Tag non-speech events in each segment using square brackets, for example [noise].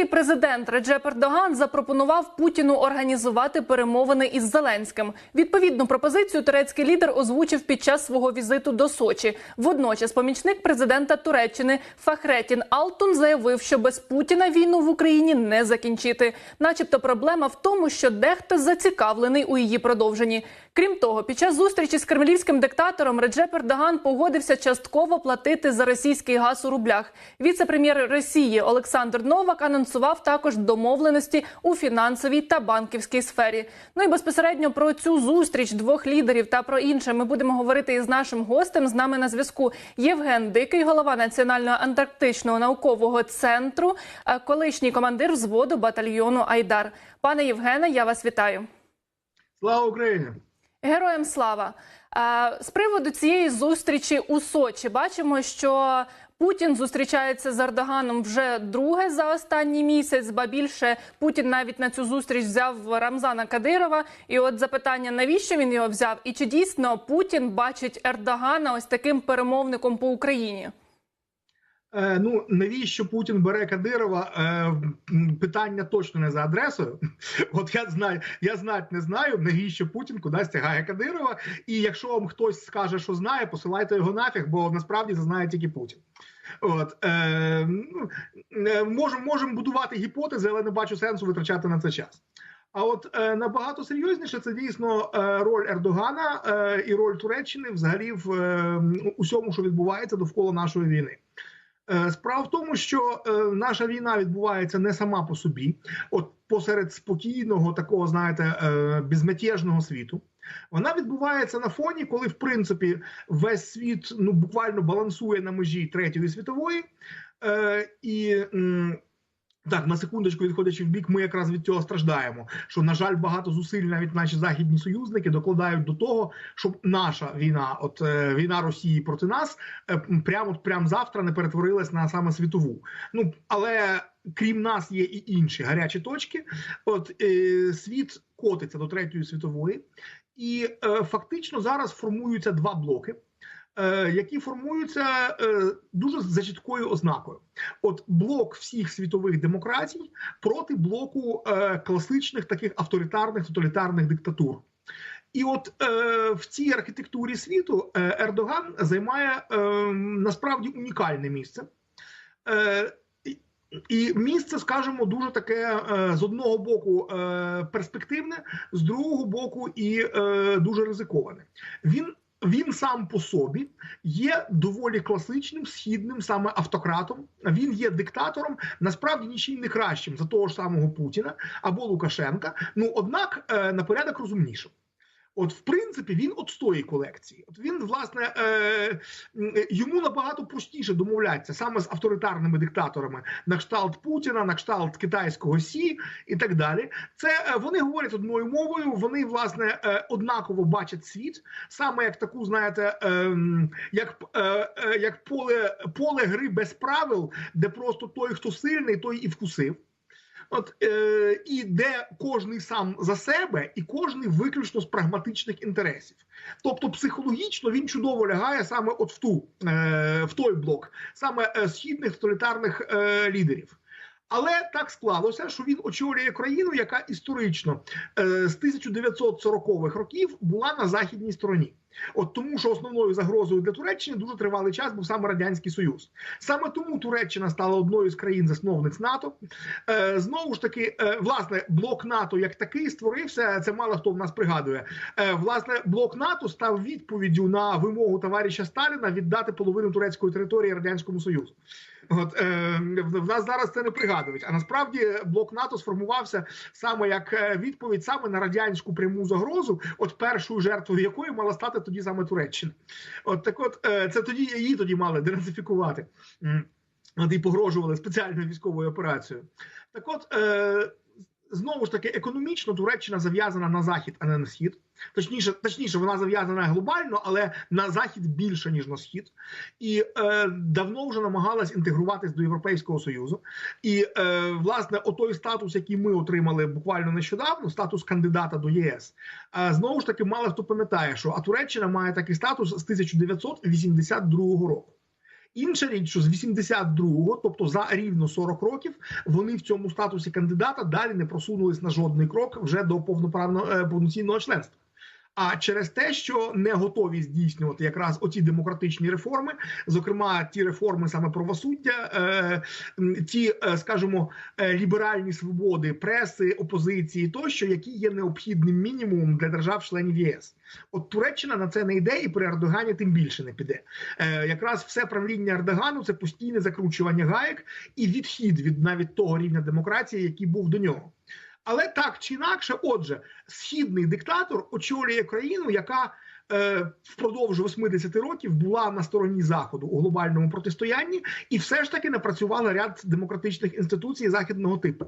Турецький президент Реджеп Ердоган запропонував Путіну організувати перемовини із Зеленським. Відповідну пропозицію турецький лідер озвучив під час свого візиту до Сочі. Водночас, помічник президента Туреччини Фахретін Алтун заявив, що без Путіна війну в Україні не закінчити. Начебто, проблема в тому, що дехто зацікавлений у її продовженні. Крім того, під час зустрічі з кремлівським диктатором Реджеп Ердоган погодився частково платити за російський газ у рублях. Віце-прем'єр Росії Олександр Новак анонсував також домовленості у фінансовій та банківській сфері. Ну і безпосередньо про цю зустріч двох лідерів та про інше ми будемо говорити із нашим гостем. З нами на зв'язку Євген Дикий, голова Національного антарктичного наукового центру, е, колишній командир взводу батальйону Айдар. Пане Євгене, я вас вітаю. Слава Україні! Героям слава з приводу цієї зустрічі у Сочі бачимо, що Путін зустрічається з Ердоганом вже друге за останній місяць. Ба більше Путін навіть на цю зустріч взяв Рамзана Кадирова. І от запитання, навіщо він його взяв, і чи дійсно Путін бачить Ердогана ось таким перемовником по Україні? Е, ну навіщо Путін бере Кадирова? Е, питання точно не за адресою. [laughs] От я знаю, я знать не знаю, навіщо Путін кудись тягає Кадирова. І якщо вам хтось скаже, що знає, посилайте його нафіг, бо насправді це знає тільки Путін. От е, ну, е, можемо можемо будувати гіпотези, але не бачу сенсу витрачати на це час. А от е, набагато серйозніше це дійсно е, роль Ердогана е, і роль Туреччини взагалі в е, усьому, що відбувається довкола нашої війни. Е, Справа в тому, що е, наша війна відбувається не сама по собі, от посеред спокійного, такого знаєте, е, безмятежного світу. Вона відбувається на фоні, коли в принципі весь світ ну буквально балансує на межі третьої світової, е, і м, так на секундочку, відходячи в бік, ми якраз від цього страждаємо. Що на жаль, багато зусиль, навіть наші західні союзники, докладають до того, щоб наша війна, от е, війна Росії проти нас, е, прямо прямо завтра не перетворилась на саме світову. Ну але крім нас є і інші гарячі точки. От е, світ котиться до третьої світової, і е, фактично зараз формуються два блоки. Е, Які формуються е, дуже за чіткою ознакою, от блок всіх світових демократій проти блоку е, класичних таких авторитарних тоталітарних диктатур. І от е, в цій архітектурі світу Ердоган займає е, насправді унікальне місце. Е, і- місце, скажімо, дуже таке з одного боку перспективне, з другого боку, і дуже ризиковане. Він він сам по собі є доволі класичним східним саме автократом. Він є диктатором, насправді нічим не кращим за того ж самого Путіна або Лукашенка. Ну однак е, на порядок розумнішим. От, в принципі, він отстоїть колекції. От він, власне, е, йому набагато простіше домовлятися саме з авторитарними диктаторами на кшталт Путіна, на кшталт китайського Сі і так далі. Це е, вони говорять одною мовою. Вони власне е, однаково бачать світ, саме як таку, знаєте, ем, як, е, е, як поле, поле гри без правил, де просто той, хто сильний, той і вкусив. От е, і де кожний сам за себе, і кожний виключно з прагматичних інтересів. Тобто, психологічно він чудово лягає саме от в ту е, в той блок, саме е, східних тоталітарних е, лідерів. Але так склалося, що він очолює країну, яка історично е, з 1940-х років була на західній стороні. От тому, що основною загрозою для Туреччини дуже тривалий час був саме радянський союз. Саме тому Туреччина стала одною з країн-засновниць НАТО. Е, знову ж таки, е, власне, блок НАТО як такий створився. Це мало хто в нас пригадує. Е, власне, блок НАТО став відповіддю на вимогу товариша Сталіна віддати половину турецької території радянському союзу. От е, в нас зараз це не пригадують. А насправді блок НАТО сформувався саме як е, відповідь саме на радянську пряму загрозу, от першою жертвою якої мала стати тоді саме Туреччина. От так, от е, це тоді її тоді мали денацифікувати. І погрожували спеціальною військовою операцією. Так, от знову ж таки, економічно Туреччина зав'язана на захід, а не на схід. Точніше, точніше, вона зав'язана глобально, але на захід більше ніж на схід, і е, давно вже намагалась інтегруватись до Європейського союзу. І е, власне, отой статус, який ми отримали буквально нещодавно, статус кандидата до ЄС. Е, знову ж таки, мало хто пам'ятає, що а Туреччина має такий статус з 1982 року. Інша річ, що з 82-го, тобто за рівно 40 років, вони в цьому статусі кандидата далі не просунулись на жодний крок вже до повноправного е, повноцінного членства. А через те, що не готові здійснювати якраз оці демократичні реформи, зокрема ті реформи саме правосуддя, е, ті, е, скажімо, е, ліберальні свободи преси, опозиції, тощо, які є необхідним мінімумом для держав-членів ЄС. От Туреччина на це не йде, і при Ердогані тим більше не піде. Якраз все правління Ердогану це постійне закручування гаєк і відхід від навіть того рівня демократії, який був до нього. Але так чи інакше, отже, східний диктатор очолює країну, яка е, впродовж 80 років була на стороні заходу у глобальному протистоянні, і все ж таки напрацювала ряд демократичних інституцій західного типу.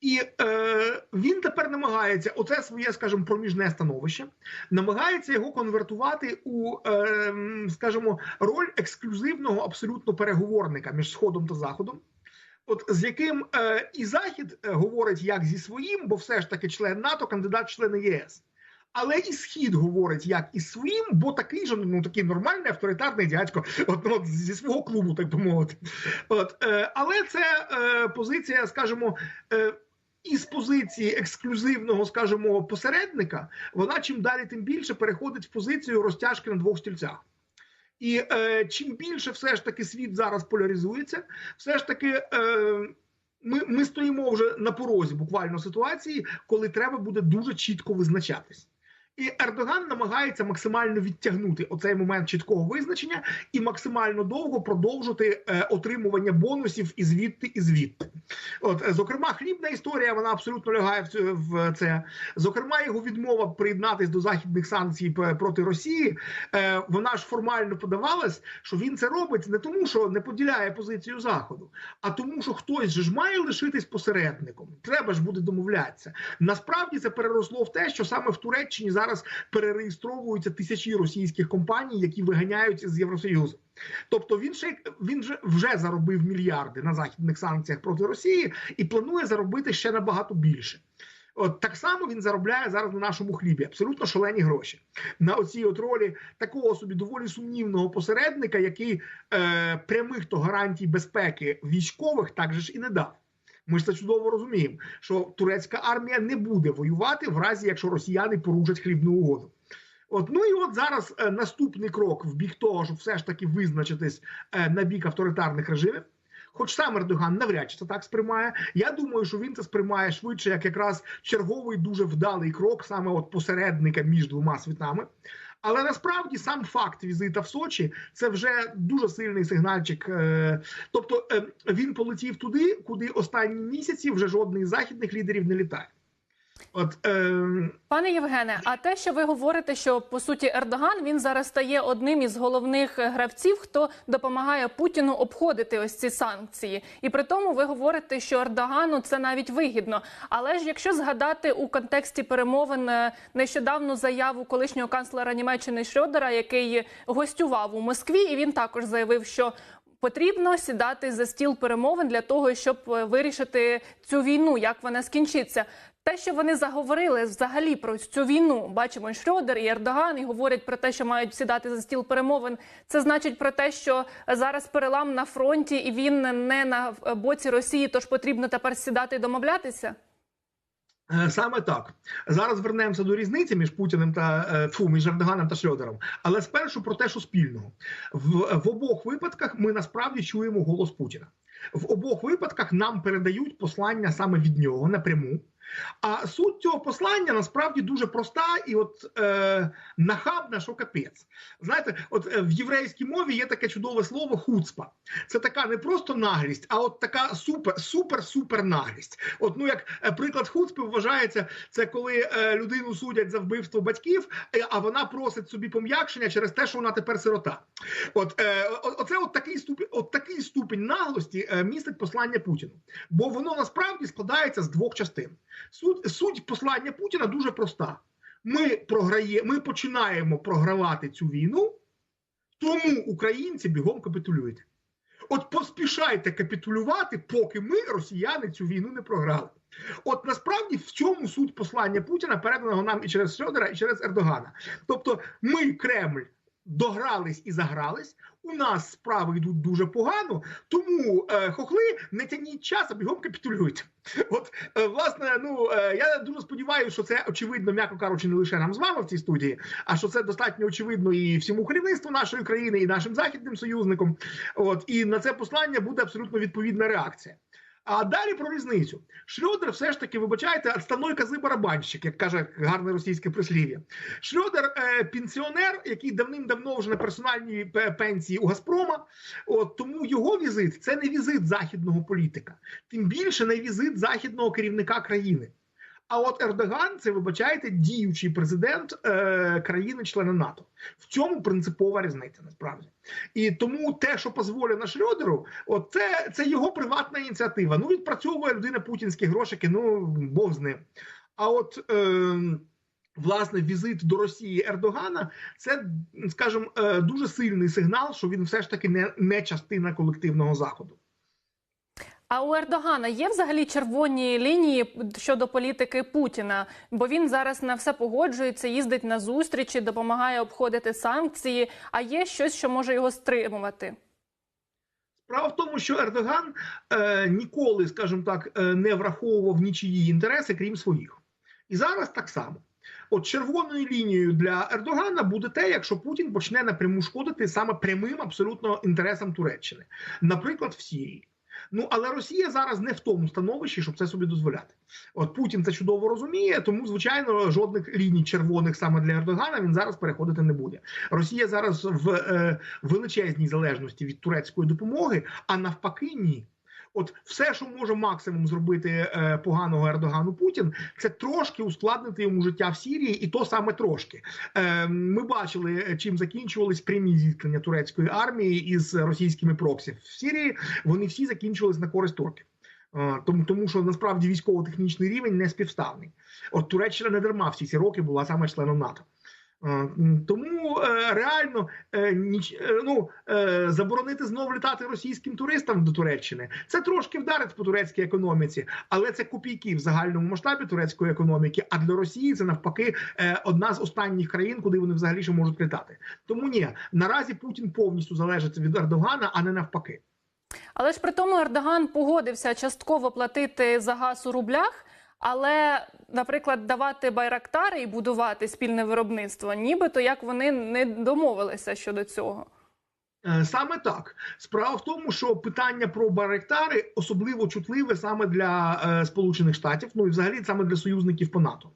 І е, він тепер намагається оце своє, скажімо, проміжне становище, намагається його конвертувати у, е, скажімо, роль ексклюзивного абсолютно переговорника між сходом та заходом. От з яким е, і Захід е, говорить як зі своїм, бо все ж таки член НАТО, кандидат члени єС. Але і схід говорить як і своїм, бо такий же ну такий нормальний авторитарний дядько, от, ну, от зі свого клубу, так би мовити. От, е, але це е, позиція, скажімо, е, із позиції ексклюзивного, скажімо, посередника, вона чим далі, тим більше переходить в позицію розтяжки на двох стільцях. І е, чим більше все ж таки світ зараз поляризується, все ж таки. Е, ми, ми стоїмо вже на порозі буквально ситуації, коли треба буде дуже чітко визначатись. І Ердоган намагається максимально відтягнути оцей момент чіткого визначення і максимально довго продовжити е, отримування бонусів і звідти, і звідти. От, е, зокрема, хлібна історія вона абсолютно лягає в, це. Зокрема, його відмова приєднатись до західних санкцій проти Росії. Е, вона ж формально подавалась, що він це робить не тому, що не поділяє позицію заходу, а тому, що хтось же ж має лишитись посередником. Треба ж буде домовлятися. Насправді це переросло в те, що саме в Туреччині зараз перереєстровуються тисячі російських компаній, які виганяють з Євросоюзу. Тобто він ще він вже вже заробив мільярди на західних санкціях проти Росії і планує заробити ще набагато більше. От так само він заробляє зараз на нашому хлібі абсолютно шалені гроші на оцій от ролі такого собі доволі сумнівного посередника, який е, прямих то гарантій безпеки військових також і не дав. Ми ж це чудово розуміємо, що турецька армія не буде воювати в разі, якщо росіяни порушать хлібну угоду. От ну і от зараз е, наступний крок в бік того, щоб все ж таки визначитись е, на бік авторитарних режимів. Хоч сам Ердоган навряд чи це так сприймає. Я думаю, що він це сприймає швидше як якраз черговий дуже вдалий крок, саме от посередника між двома світами. Але насправді сам факт візита в Сочі це вже дуже сильний сигнальчик. е, Тобто е, він полетів туди, куди останні місяці вже жодний західних лідерів не літає. От е, Пане Євгене, а те, що ви говорите, що по суті Ердоган він зараз стає одним із головних гравців, хто допомагає Путіну обходити ось ці санкції, і при тому ви говорите, що Ердогану це навіть вигідно. Але ж якщо згадати у контексті перемовин е, нещодавну заяву колишнього канцлера Німеччини Шрёдера, який гостював у Москві, і він також заявив, що Потрібно сідати за стіл перемовин для того, щоб е, вирішити цю війну, як вона скінчиться. Те, що вони заговорили взагалі про цю війну, бачимо і і Ердоган, і говорять про те, що мають сідати за стіл перемовин. Це значить про те, що зараз перелам на фронті, і він не на боці Росії, тож потрібно тепер сідати і домовлятися. Е, Саме так зараз вернемося до різниці між Путіним та е, фу, між Ердоганом та Шльодером. Але спершу про те, що спільного в, в обох випадках ми насправді чуємо голос Путіна. В обох випадках нам передають послання саме від нього напряму. А суть цього послання насправді дуже проста і от е, нахабна, що капець. Знаєте, от е, в єврейській мові є таке чудове слово хуцпа. Це така не просто наглість, а от така супер, супер, супер наглість. От ну як е, приклад хуцпи вважається, це коли е, людину судять за вбивство батьків, а вона просить собі пом'якшення через те, що вона тепер сирота. От е, оце от такий ступінь, от такий ступінь наглості містить послання Путіну, бо воно насправді складається з двох частин. Суть, суть послання Путіна дуже проста. Ми програє, ми починаємо програвати цю війну, тому українці бігом капітулюйте. От поспішайте капітулювати, поки ми, росіяни, цю війну не програли. От насправді в цьому суть послання Путіна переданого нам і через Сьодера, і через Ердогана. Тобто, ми, Кремль, догрались і загрались. у нас справи йдуть дуже погано, тому е, хохли не тяніть час, а бігом капітулюйте. От е, власне, ну е, я дуже сподіваюся, що це очевидно, м'яко кажучи, не лише нам з вами в цій студії, а що це достатньо очевидно і всьому керівництву нашої країни, і нашим західним союзникам. От і на це послання буде абсолютно відповідна реакція. А далі про різницю. Шльодер все ж таки, вибачайте, отставной кози барабанщик, як каже гарне російське прислів'я. Шльодер е, пенсіонер, який давним-давно вже на персональній пенсії у Газпрома. От тому його візит це не візит західного політика, тим більше не візит західного керівника країни. А от Ердоган, це вибачайте, діючий президент е, країни-члена НАТО. В цьому принципова різниця насправді. І тому те, що дозволено Шльодеру, от це, це його приватна ініціатива. Ну, відпрацьовує людина путінські грошики, ну Бог з ним. А от е, власне візит до Росії Ердогана це, скажімо, е, дуже сильний сигнал, що він все ж таки не, не частина колективного заходу. А у Ердогана є взагалі червоні лінії щодо політики Путіна, бо він зараз на все погоджується, їздить на зустрічі, допомагає обходити санкції. А є щось, що може його стримувати. Справа в тому, що Ердоган е, ніколи, скажімо так, е, не враховував нічиї інтереси, крім своїх. І зараз так само. От червоною лінією для Ердогана буде те, якщо Путін почне напряму шкодити саме прямим абсолютно інтересам Туреччини, наприклад, в Сірії. Ну але Росія зараз не в тому становищі, щоб це собі дозволяти. От Путін це чудово розуміє, тому звичайно жодних ліній червоних саме для Ердогана він зараз переходити не буде. Росія зараз в е, величезній залежності від турецької допомоги, а навпаки, ні. От все, що може максимум зробити е, поганого Ердогану Путін, це трошки ускладнити йому життя в Сірії, і то саме трошки. Е, ми бачили, е, чим закінчувались прямі зіткнення турецької армії із російськими проксі в Сірії. Вони всі закінчувались на користь турків. Е, Тому, тому що насправді військово-технічний рівень не співставний. От Туреччина не дарма всі ці роки була саме членом НАТО. Е, Тому е, реально е, ну, заборонити знову літати російським туристам до Туреччини. Це трошки вдарить по турецькій економіці, але це копійки в загальному масштабі турецької економіки. А для Росії це навпаки одна з останніх країн, куди вони взагалі ще можуть літати. Тому ні, наразі Путін повністю залежить від Ердогана, а не навпаки. Але ж при тому Ердоган погодився частково платити за газ у рублях. Але, наприклад, давати байрактари і будувати спільне виробництво, нібито як вони не домовилися щодо цього. Е, Саме так справа в тому, що питання про баректари особливо чутливе саме для е, Сполучених Штатів, ну і взагалі саме для союзників по НАТО.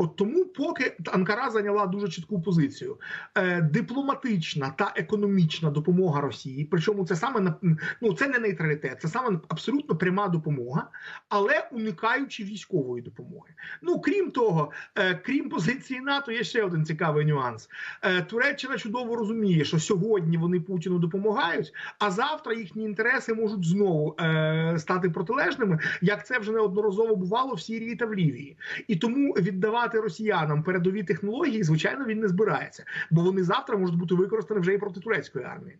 От тому, поки Анкара зайняла дуже чітку позицію, е, дипломатична та економічна допомога Росії, причому це саме ну це не нейтралітет, це саме абсолютно пряма допомога, але уникаючи військової допомоги. Ну крім того, е, крім позиції НАТО, є ще один цікавий нюанс. Е, Туреччина чудово розуміє, що сьогодні вони Путіну допомагають, а завтра їхні інтереси можуть знову е, стати протилежними, як це вже неодноразово бувало в Сірії та в Лівії. І тому віддавати росіянам передові технології, звичайно, він не збирається, бо вони завтра можуть бути використані вже і проти турецької армії.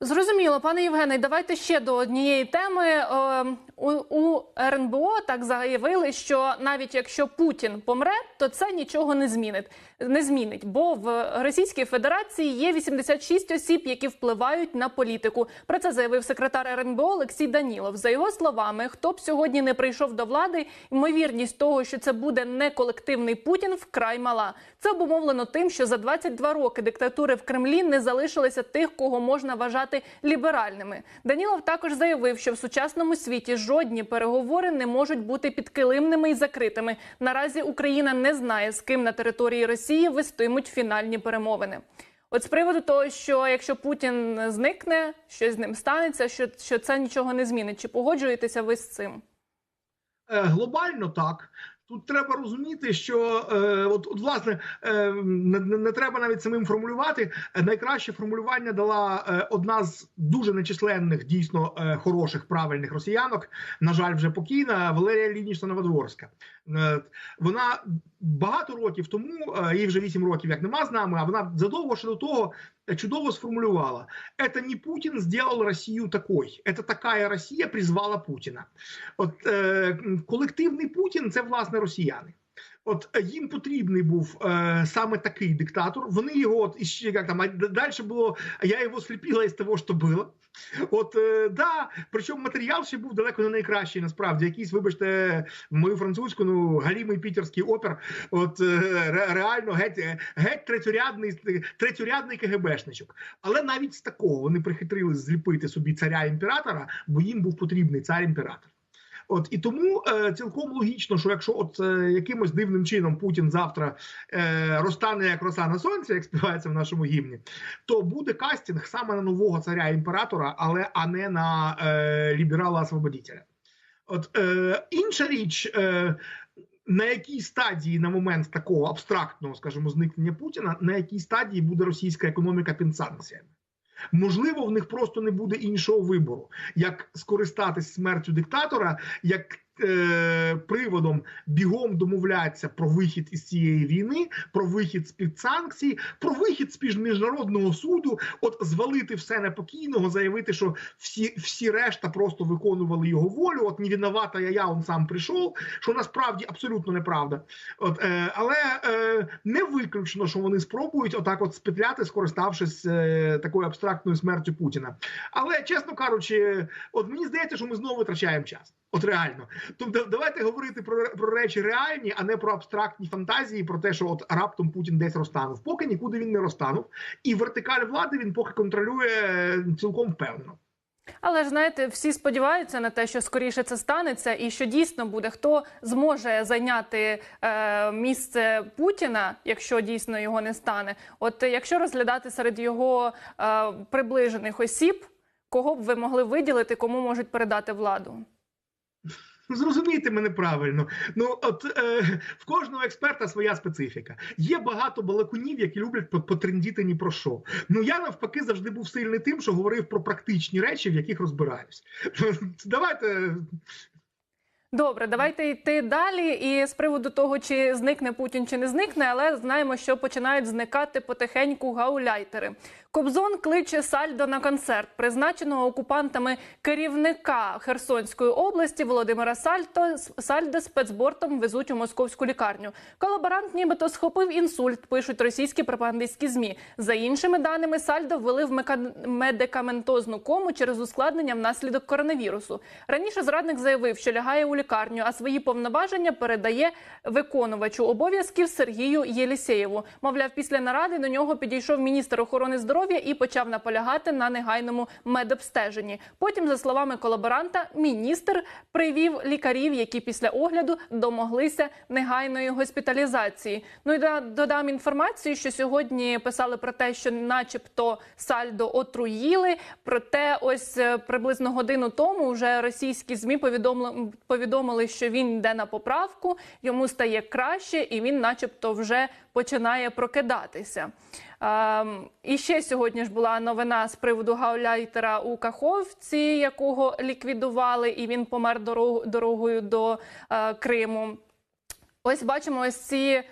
Зрозуміло, пане Євгене, давайте ще до однієї теми. Е, У, у РНБО так заявили, що навіть якщо Путін помре, то це нічого не змінить. Не змінить, бо в Російській Федерації є 86 осіб, які впливають на політику. Про це заявив секретар РНБО Олексій Данілов. За його словами, хто б сьогодні не прийшов до влади, ймовірність того, що це буде не колективний Путін, вкрай мала. Це обумовлено тим, що за 22 роки диктатури в Кремлі не залишилося тих, кого можна вважати ліберальними. Данілов також заявив, що в сучасному світі жодні переговори не можуть бути підкилимними і закритими. Наразі Україна не знає, з ким на території Росії вестимуть фінальні перемовини. От з приводу того, що якщо Путін зникне, щось з ним станеться, що, що це нічого не змінить. Чи погоджуєтеся ви з цим? Е, глобально так. Тут треба розуміти, що е, от, от власне е, не, не, треба навіть самим формулювати. Найкраще формулювання дала е, одна з дуже нечисленних, дійсно е, хороших правильних росіянок. На жаль, вже покійна Валерія Лінічна Новодворська. Е, вона багато років тому, е, їй вже 8 років, як нема з нами, а вона задовго ще до того чудово сформулювала: «Это не Путін сделал Росію такой, это такая Росія призвала Путіна. От е, колективний Путін це власне росіяни. От е, їм потрібний був е, саме такий диктатор. Вони його от іще як там а далі було. Я його сліпила із того, що було. От е, да, причому матеріал ще був далеко не найкращий. Насправді, якийсь, вибачте, мою французьку, ну галімий пітерський опер. От е, реально геть е, геть третьорядний третьорядний КГБшничок. Але навіть з такого вони прихитрили зліпити собі царя імператора, бо їм був потрібний цар імператор. От і тому е, цілком логічно, що якщо от е, якимось дивним чином Путін завтра е, розтане як роса на сонці, як співається в нашому гімні, то буде кастинг саме на нового царя імператора, але а не на е, ліберала освободителя. От е, інша річ. Е, на якій стадії на момент такого абстрактного, скажімо, зникнення Путіна, на якій стадії буде російська економіка під санкціями? Можливо, в них просто не буде іншого вибору, як скористатись смертю диктатора, як приводом бігом домовлятися про вихід із цієї війни, про вихід з під санкцій, про вихід з під міжнародного суду, от звалити все непокійного, заявити, що всі, всі решта просто виконували його волю. От не виновата я, я он сам прийшов. Що насправді абсолютно неправда. От, е, але е, не виключно, що вони спробують отак, от спетляти, скориставшись е, такою абстрактною смертю Путіна. Але чесно кажучи, от мені здається, що ми знову витрачаємо час. От реально, тобто давайте говорити про, про речі реальні, а не про абстрактні фантазії, про те, що от раптом Путін десь розтанув. Поки нікуди він не розтанув, і вертикаль влади він поки контролює е, цілком впевнено. Але ж знаєте, всі сподіваються на те, що скоріше це станеться, і що дійсно буде хто зможе зайняти е, місце Путіна, якщо дійсно його не стане. От е, якщо розглядати серед його е, приближених осіб, кого б ви могли виділити, кому можуть передати владу? Ну, Зрозумійте мене правильно. Ну от е, в кожного експерта своя специфіка. Є багато балакунів, які люблять по- потрендіти ні про що. Ну я навпаки завжди був сильний тим, що говорив про практичні речі, в яких розбираюсь. [laughs] Давайте Добре, давайте йти далі. І з приводу того, чи зникне Путін, чи не зникне, але знаємо, що починають зникати потихеньку гауляйтери. Кобзон кличе Сальдо на концерт, призначеного окупантами керівника Херсонської області Володимира Сальто Сальдо спецбортом везуть у московську лікарню. Колаборант, нібито схопив інсульт. Пишуть російські пропагандистські змі. За іншими даними, Сальдо ввели в медикаментозну кому через ускладнення внаслідок коронавірусу. Раніше зрадник заявив, що лягає у лікарню, а свої повноваження передає виконувачу обов'язків Сергію Єлісєєву. Мовляв, після наради до нього підійшов міністр охорони здоров'я і почав наполягати на негайному медобстеженні. Потім, за словами колаборанта, міністр привів лікарів, які після огляду домоглися негайної госпіталізації. Ну і да- додам інформацію, що сьогодні писали про те, що, начебто, сальдо отруїли. Проте, ось е, приблизно годину тому вже російські змі повідомили, повідомили, що він йде на поправку, йому стає краще, і він, начебто, вже починає прокидатися. І ще сьогодні ж була новина з приводу гауляйтера у Каховці, якого ліквідували, і він помер дорогою до е, Криму. Ось бачимо ось ці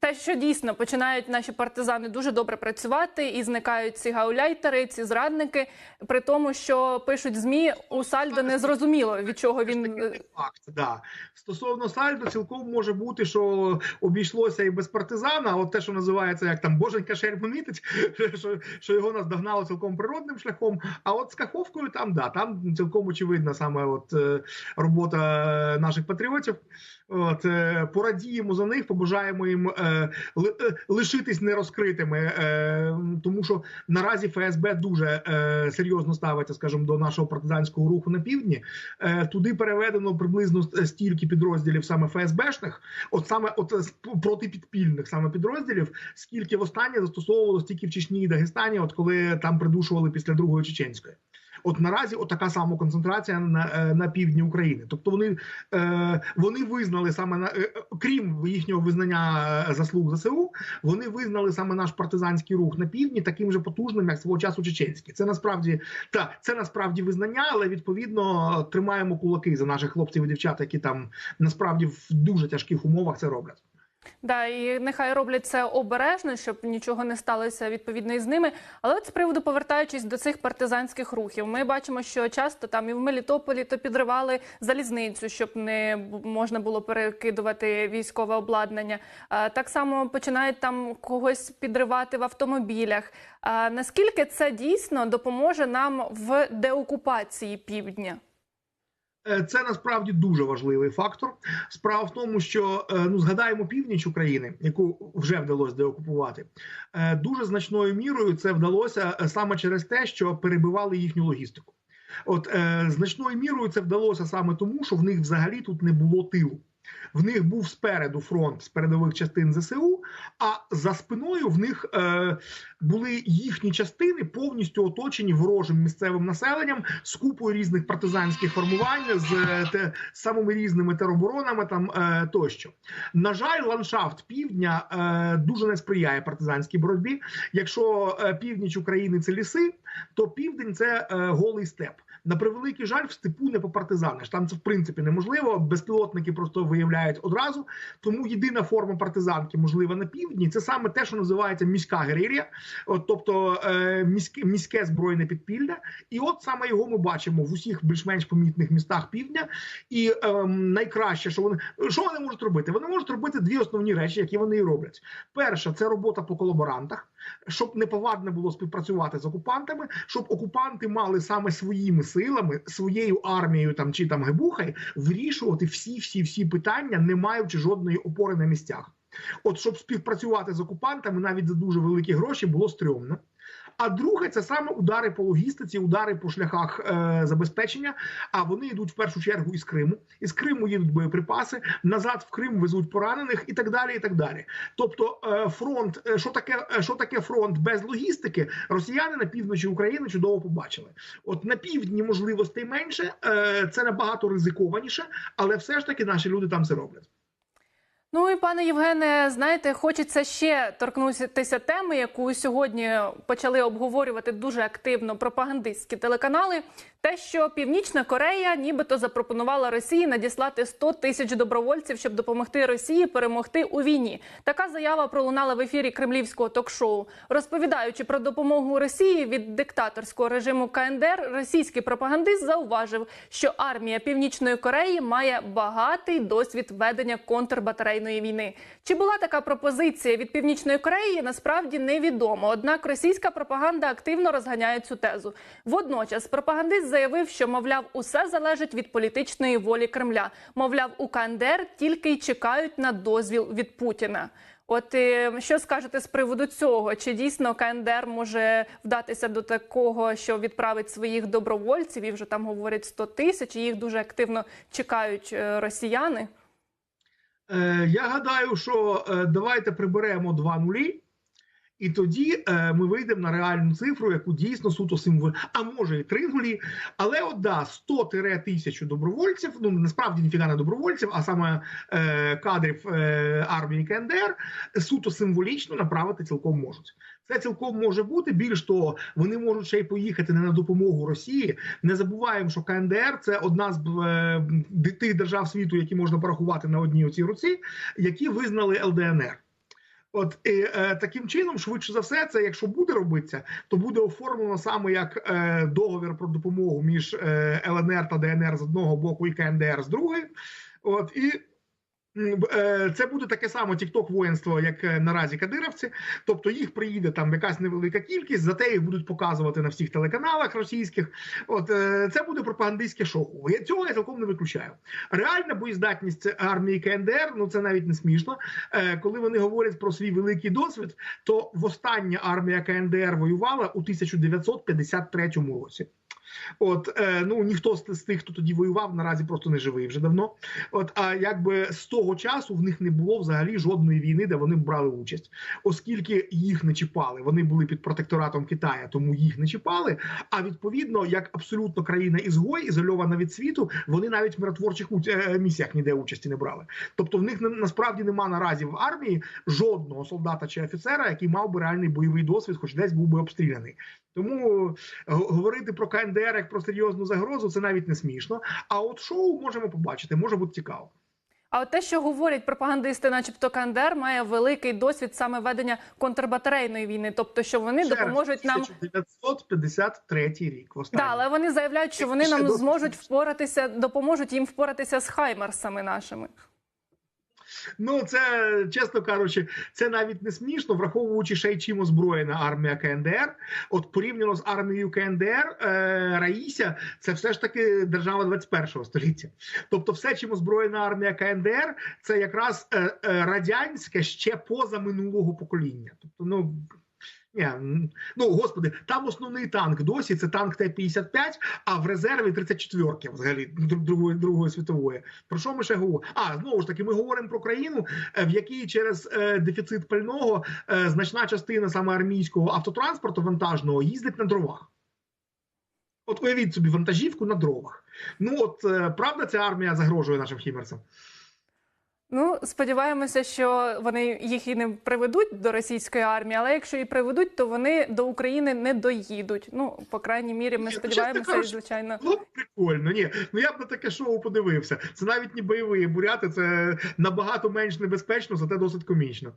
те, що дійсно починають наші партизани дуже добре працювати, і зникають ці гауляйтери, ці зрадники, при тому, що пишуть змі у Сальдо не зрозуміло, від чого він факт. Да. Стосовно сальдо, цілком може бути, що обійшлося і без партизана. От те, що називається як там боженька мітить, [laughs] що, що його наздогнало цілком природним шляхом. А от з Каховкою там да, там цілком очевидна саме от е, робота е, наших патріотів. От е, порадіємо за них, побажаємо їм е, е, лишитись нерозкритими, е, тому що наразі ФСБ дуже серйозно ставиться, скажімо, до нашого партизанського руху на півдні. Туди переведено приблизно стільки підрозділів саме ФСБшних, от саме от протипідпільних саме підрозділів, скільки востаннє застосовувалось тільки в Чечні і Дагестані, от коли там придушували після другої чеченської. От наразі от така сама концентрація на, е, на півдні України. Тобто вони, е, вони визнали саме на е, крім їхнього визнання заслуг ЗСУ, вони визнали саме наш партизанський рух на півдні таким же потужним, як свого часу чеченський. Це насправді та це насправді визнання, але відповідно тримаємо кулаки за наших хлопців і дівчат, які там насправді в дуже тяжких умовах це роблять. Да, і нехай роблять це обережно, щоб нічого не сталося відповідно із ними. Але от з приводу повертаючись до цих партизанських рухів, ми бачимо, що часто там і в Мелітополі то підривали залізницю, щоб не можна було перекидувати військове обладнання. Так само починають там когось підривати в автомобілях. Наскільки це дійсно допоможе нам в деокупації півдня? Е, Це насправді дуже важливий фактор. Справа в тому, що е, ну згадаємо північ України, яку вже вдалося деокупувати. Е, Дуже значною мірою це вдалося саме через те, що перебивали їхню логістику. От е, значною мірою це вдалося саме тому, що в них взагалі тут не було тилу. В них був спереду фронт з передових частин ЗСУ, а за спиною в них е, були їхні частини повністю оточені ворожим місцевим населенням з купою різних партизанських формувань, з е, те, самими різними тероборонами там е, тощо. На жаль, ландшафт півдня е, дуже не сприяє партизанській боротьбі. Якщо е, північ України це ліси, то південь це е, голий степ. На превеликий жаль, в степу не попартизаниш. Там це в принципі неможливо. Безпілотники просто виявляють одразу. Тому єдина форма партизанки можлива на півдні. Це саме те, що називається міська герерія, тобто е, міське, міське збройне підпілля. І от саме його ми бачимо в усіх більш-менш помітних містах півдня. І ем, найкраще, що вони що вони можуть робити? Вони можуть робити дві основні речі, які вони і роблять. Перша це робота по колаборантах, щоб неповадно було співпрацювати з окупантами, щоб окупанти мали саме своїми силами, своєю армією там чи там гебухай вирішувати всі, всі, всі питання, не маючи жодної опори на місцях. От щоб співпрацювати з окупантами навіть за дуже великі гроші було стрьомно. А друге, це саме удари по логістиці, удари по шляхах е, забезпечення. А вони йдуть в першу чергу із Криму. Із Криму їдуть боєприпаси, назад в Крим везуть поранених і так далі. І так далі. Тобто, е, фронт, е, що таке, е, що таке фронт без логістики, росіяни на півночі України чудово побачили. От на півдні можливостей менше, е, це набагато ризикованіше, але все ж таки наші люди там це роблять. Ну і пане Євгене, знаєте, хочеться ще торкнутися теми, яку сьогодні почали обговорювати дуже активно пропагандистські телеканали. Те, що Північна Корея нібито запропонувала Росії надіслати 100 тисяч добровольців, щоб допомогти Росії перемогти у війні. Така заява пролунала в ефірі кремлівського ток-шоу. Розповідаючи про допомогу Росії від диктаторського режиму КНДР, російський пропагандист зауважив, що армія Північної Кореї має багатий досвід ведення контрбатарейної війни. Чи була така пропозиція від Північної Кореї? Насправді невідомо. Однак російська пропаганда активно розганяє цю тезу. Водночас пропагандист заявив, що мовляв, усе залежить від політичної волі Кремля. Мовляв, у КНДР тільки й чекають на дозвіл від Путіна. От е, що скажете з приводу цього? Чи дійсно КНДР може вдатися до такого, що відправить своїх добровольців і вже там говорять 100 тисяч, і їх дуже активно чекають е, росіяни? Е, я гадаю, що давайте приберемо два нулі, і тоді е, ми вийдемо на реальну цифру, яку дійсно суто символ, а може і три нулі. Але от да, 100-1000 добровольців, ну насправді ніфіга не добровольців, а саме е, кадрів е, армії КНДР суто символічно направити цілком можуть. Це цілком може бути. Більш того, вони можуть ще й поїхати не на допомогу Росії. Не забуваємо, що КНДР це одна з е, тих держав світу, які можна порахувати на одній оцій руці, які визнали ЛДНР. От і е, таким чином, швидше за все, це якщо буде робитися, то буде оформлено саме як е, договір про допомогу між е, ЛНР та ДНР з одного боку і КНДР з другої. От і це буде таке саме тікток воїнство, як е, наразі кадировці. Тобто їх приїде там якась невелика кількість, зате їх будуть показувати на всіх телеканалах російських. От е, це буде пропагандистське шоу. Я цього я цілком не виключаю. Реальна боєздатність армії КНДР, ну це навіть не смішно. Е, коли вони говорять про свій великий досвід, то востаннє армія КНДР воювала у 1953 році. От е, ну ніхто з, тих, хто тоді воював, наразі просто не живий вже давно. От а якби з того часу в них не було взагалі жодної війни, де вони брали участь, оскільки їх не чіпали. Вони були під протекторатом Китая, тому їх не чіпали. А відповідно, як абсолютно країна ізгой, ізольована від світу, вони навіть в миротворчих уч- е, місіях ніде участі не брали. Тобто, в них на- насправді нема наразі в армії жодного солдата чи офіцера, який мав би реальний бойовий досвід, хоч десь був би обстріляний. Тому е, говорити про Як про серйозну загрозу це навіть не смішно. А от шоу можемо побачити, може бути цікаво. А от те, що говорять пропагандисти, начебто КНДР має великий досвід саме ведення контрбатарейної війни, тобто що вони Ще раз, допоможуть нам 1953 рік. Да, Востаннє. але вони заявляють, що вони ще нам зможуть впоратися, допоможуть їм впоратися з хаймерсами нашими. Ну, це, чесно кажучи, це навіть не смішно, враховуючи ще й чим озброєна армія КНДР. От порівняно з армією КНДР, е, Раїся це все ж таки держава 21 століття. Тобто, все, чим озброєна армія КНДР, це якраз е, е, радянське ще поза минулого покоління. Тобто, ну. Ні, ну господи, там основний танк досі це танк Т-55, а в резерві 34-ки взагалі другої другої світової. Про що ми ще говоримо? А знову ж таки, ми говоримо про країну, е, в якій через е, дефіцит пального е, значна частина саме армійського автотранспорту вантажного їздить на дровах. От уявіть собі вантажівку на дровах. Ну от е, правда, ця армія загрожує нашим хімерцям. Ну, сподіваємося, що вони їх і не приведуть до російської армії, але якщо і приведуть, то вони до України не доїдуть. Ну, по крайній мірі, ми Ні, ну, сподіваємося, і звичайно. Ну, прикольно. Ні, ну я б на таке шоу подивився. Це навіть не бойові буряти, це набагато менш небезпечно, зате досить комічно.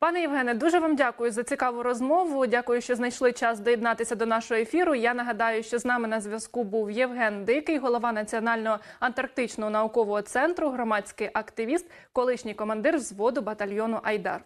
Пане Євгене, дуже вам дякую за цікаву розмову. Дякую, що знайшли час доєднатися до нашого ефіру. Я нагадаю, що з нами на зв'язку був Євген Дикий, голова Національного антарктичного наукового центру, громадський активіст, колишній командир взводу батальйону Айдар.